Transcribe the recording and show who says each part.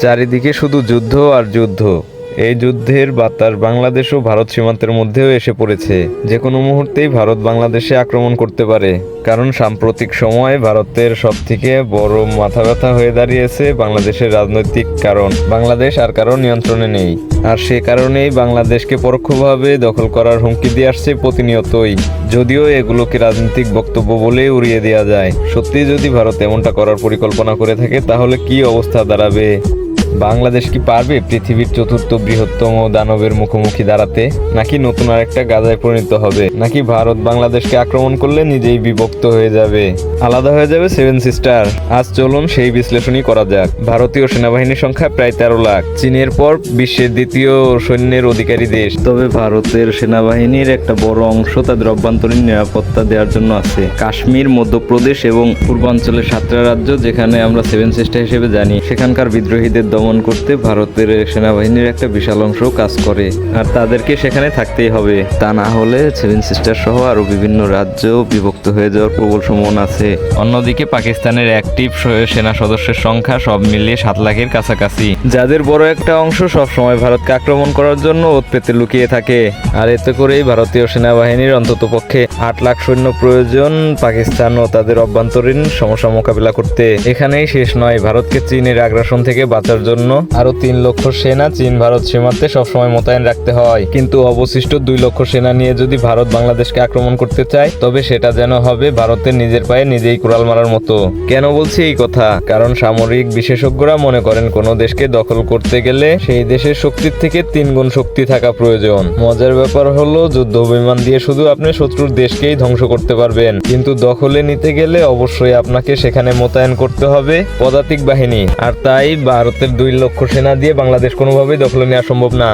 Speaker 1: চারিদিকে শুধু যুদ্ধ আর যুদ্ধ। এই যুদ্ধের বাতাস বাংলাদেশ ও ভারত সীমান্তের মধ্যেও এসে পড়েছে। যে কোনো মুহূর্তেই ভারত বাংলাদেশে আক্রমণ করতে পারে, কারণ সাম্প্রতিক সময়ে ভারতের সব থেকে বড় মাথা ব্যথা হয়ে দাঁড়িয়েছে বাংলাদেশের রাজনৈতিক কারণ। বাংলাদেশ আর কারও নিয়ন্ত্রণে নেই। আর সে কারণেই বাংলাদেশকে পরোক্ষভাবে দখল করার হুমকি দিয়ে আসছে প্রতিনিয়তই। যদিও এগুলোকে রাজনৈতিক বক্তব্য বলে উড়িয়ে দেওয়া যায়। সত্যি যদি ভারত এমনটা করার পরিকল্পনা করে থাকে, তাহলে কি অবস্থা দাঁড়াবে? বাংলাদেশ কি পারবে পৃথিবীর চতুর্থ বৃহত্তম দানবের মুখোমুখি দাঁড়াতে? নাকি নতুন আরেকটা গাজায় পরিণত হবে? নাকি ভারত বাংলাদেশকে আক্রমণ করলে নিজেই বিভক্ত হয়ে যাবে? আলাদা হয়ে যাবে সেভেন সিস্টার। আজ চলুন সেই বিশ্লেষণই করা যাক। ভারতীয় সেনাবাহিনীর সংখ্যা প্রায় তেরো লাখ। চীনের পর বিশ্বের দ্বিতীয় সৈন্যের অধিকারী দেশ। তবে ভারতের সেনাবাহিনীর একটা বড় অংশ তাদের অভ্যন্তরীণ নিরাপত্তা দেওয়ার জন্য আছে। কাশ্মীর, মধ্যপ্রদেশ এবং পূর্বাঞ্চলের সাতটা রাজ্য, যেখানে আমরা সেভেন সিস্টার হিসেবে জানি, সেখানকার বিদ্রোহীদের দমন করতে ভারতের সেনাবাহিনীর একটা বিশাল অংশ কাজ করে আর তাদেরকে সেখানে থাকতেই হবে। তা না হলে সেভেন সিস্টার সহ আরও বিভিন্ন রাজ্য বিভক্ত হয়ে যাওয়ার প্রবল সম্ভাবনা আছে। অন্যদিকে পাকিস্তানের অ্যাক্টিভ সেনা সদস্যের সংখ্যা সব মিলিয়ে সাত লাখের কাছাকাছি। যাদের বড় একটা অংশ সব সময় ভারতকে আক্রমণ করার জন্য ওত পেতে লুকিয়ে থাকে। আর এতে করেই ভারতীয় সেনাবাহিনীর অন্তত পক্ষে আট লাখ সৈন্য প্রয়োজন পাকিস্তান ও তাদের অভ্যন্তরীণ সমস্যা মোকাবিলা করতে। এখানেই শেষ নয় ভারতকে চীনের আগ্রাসন থেকে বাঁচার জন্য আরও তিন লক্ষ সেনা চীন ভারত সীমান্তে সবসময় মোতায়েন রাখতে হয়। কিন্তু অবশিষ্ট দুই লক্ষ সেনা নিয়ে যদি ভারত বাংলাদেশকে আক্রমণ করতে চায়, তবে সেটা যেন হবে ভারতের নিজের পায়ে নিজেই কুড়াল মারার মতো। কেন বলছি এই কথা? কারণ সামরিক বিশেষজ্ঞরা মনে করেন, কোনো দেশকে দখল করতে গেলে সেই দেশের শক্তির থেকে তিন গুণ শক্তি থাকা প্রয়োজন। মজার ব্যাপার হলো, যুদ্ধ বিমান দিয়ে শুধু আপনি শত্রুর দেশকেই ধ্বংস করতে পারবেন। কিন্তু দখলে নিতে গেলে অবশ্যই আপনাকে সেখানে মোতায়েন করতে হবে পদাতিক বাহিনী। আর তাই ভারতের দুই লক্ষ সেনা দিয়ে বাংলাদেশ কোনোভাবেই দখলে নেওয়া সম্ভব না।